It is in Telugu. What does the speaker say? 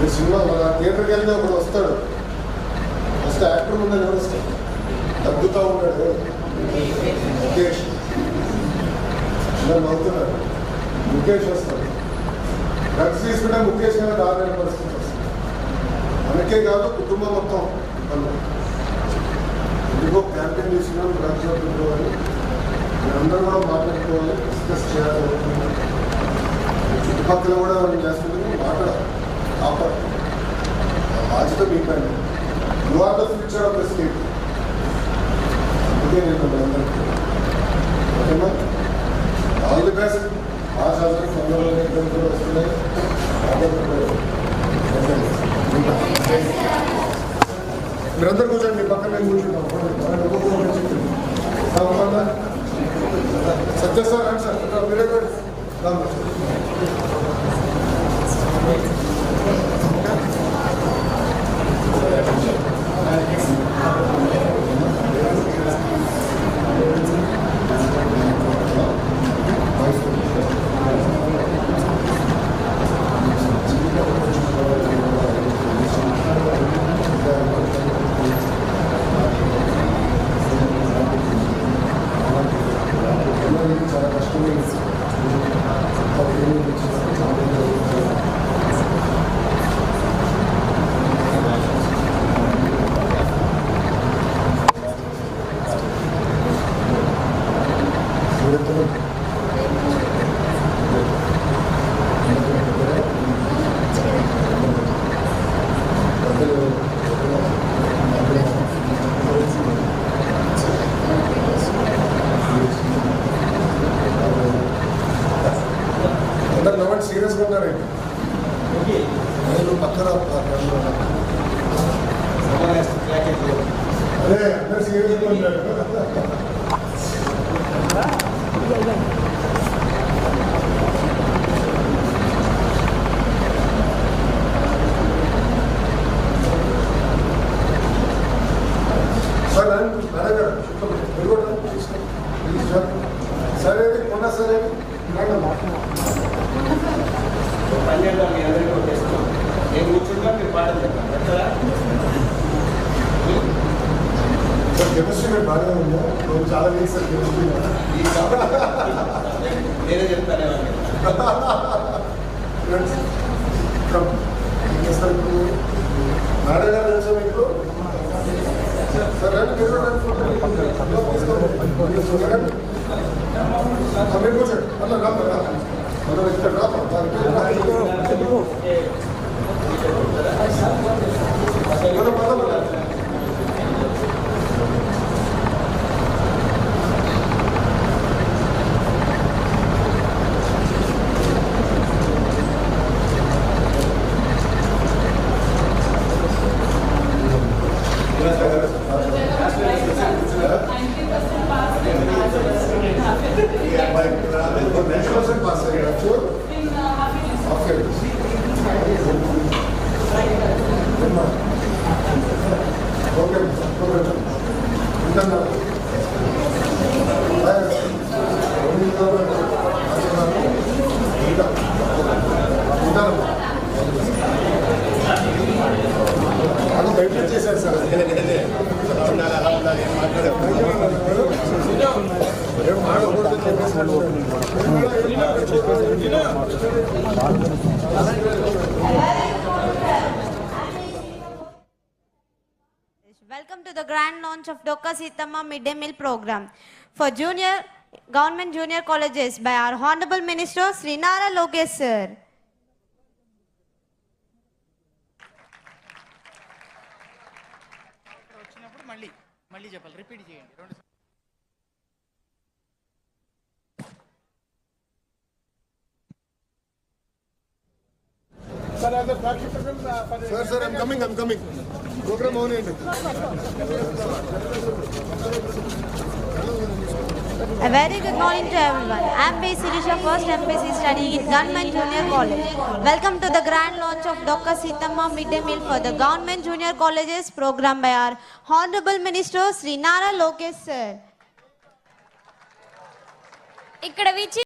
ఇప్పుడు సినిమా మన థియేటర్కి వెళ్తే ఒకడు వస్తాడు. ఫస్ట్ యాక్టర్ ముందు ఎవరు వస్తాడు? తగ్గుతూ ఉంటాడు ముఖేష్. అందరు నవ్వుతున్నారు. ముఖేష్ వస్తాడు. డ్రగ్స్ తీసుకుంటే ముఖేష్ గారు దారుణ పరిస్థితి వస్తుంది. మనకే కాదు కుటుంబం మొత్తం. వాళ్ళు. ఎందుకో క్యాంపెయిన్ తీసుకున్నాం డ్రగ్స్ వద్దుకోవాలి మీరందరూ కూడా మాట్లాడుకోవాలి డిస్కస్ చేయాలి. చుట్టుపక్కల కూడా మనం చేస్తుంది మాట్లాడాలి. after Majid Beacon, you are the future of the state. Again, okay, man. All the best. आज आज के संदर्भ में एकदम तो अच्छे नहीं आदर करते हैं निरंतर कुछ नहीं पकड़ में कुछ नहीं लोगों को सब पता सत्य सर हम सर मेरे को काम అందరు నవ్వండి సీరియస్గా ఉన్నారండి నేను పక్కన అదే అందరు సీరియస్గా ఉన్నారు సార్ రండి మేడం గారు మీరు కూడా రండి. ప్లీజ్ సార్ సరే పన్నెండు మీ అందరికీ టెస్ట్ నేను కూర్చుంటా మీరు పాఠం చెప్పండి. సార్ కెమిస్ట్రీ బాగానే ఉందా. నేను చాలా వీక్ సార్ కెమిస్ట్రీ నేనే చెప్తానే చేస్తారు ఇప్పుడు? మేడం గారు తెలుసా మీకు? సార్ మీరు కూర్చోండి. అలా రా రా. మనం ఇక్కడ రా move. ఉంటాను ఉంటాను అది బయట చేశారు సార్ ఏం మాడకూడదు Welcome to the grand launch of Dokka Sitama Midday Meal Program for junior government junior colleges by our Honorable Minister Srinara Lokesh sir. మళ్ళీ మళ్ళీ చెప్పాలి రిపీట్ చేయండి రెండు Sir sir I'm coming I'm coming program అవునండి A very good morning to everyone. I am B. Sirisha, first MPC studying in Government Junior College. Welcome to the grand launch of Dokka Sitama Midday Meal for the Government Junior Colleges program by our Honorable Minister Srinara Lokesh sir. ఇక్కడ విచ్చి